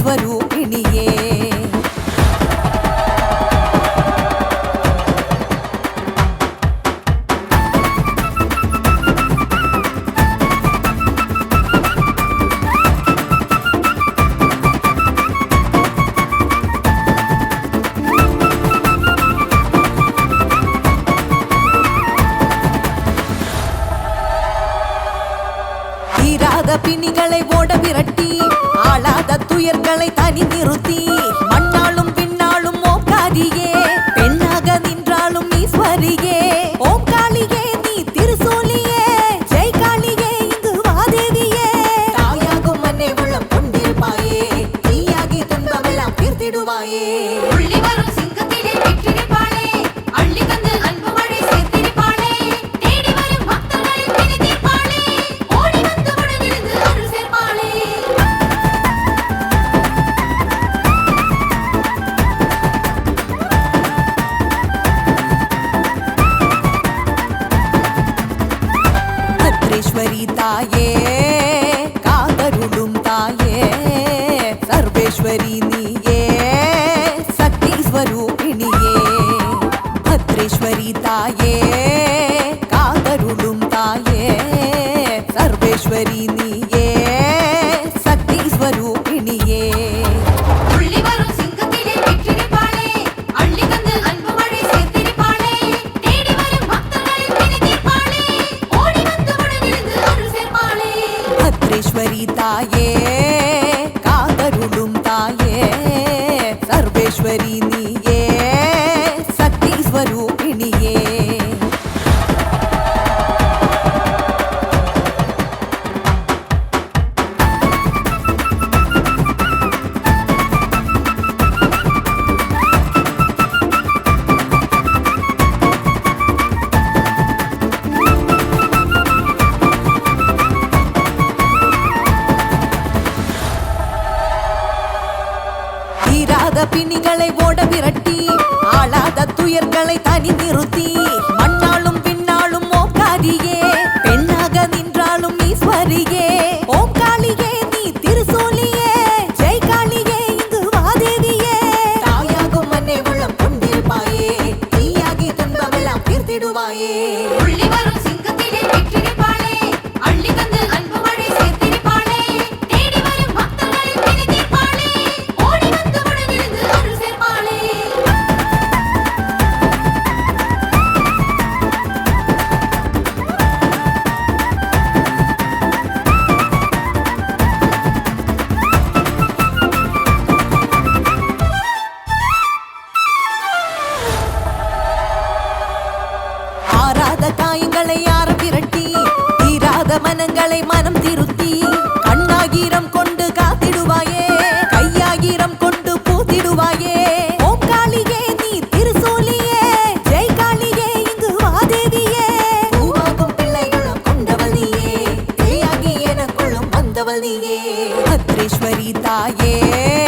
двору துயர்களை தனி நிறுத்தி சபரி தாயே. மத துயர்களை தனி நிறுத்தி. மண்ணாலும் பின்னாலும் ஓங்காரியே பெண்ணாக நின்றாலும் ஈஸ்வரியே. ஓங்காளியே நீ திருசூலியே. ஜெய்காளியே இங்கு வாதேவியே. தாயாகும் மண்ணை உள்ளம் கொண்டிருப்பாயே. தீயாகி துன்பமெல்லாம் தீர்த்திடுவாயே. yeah.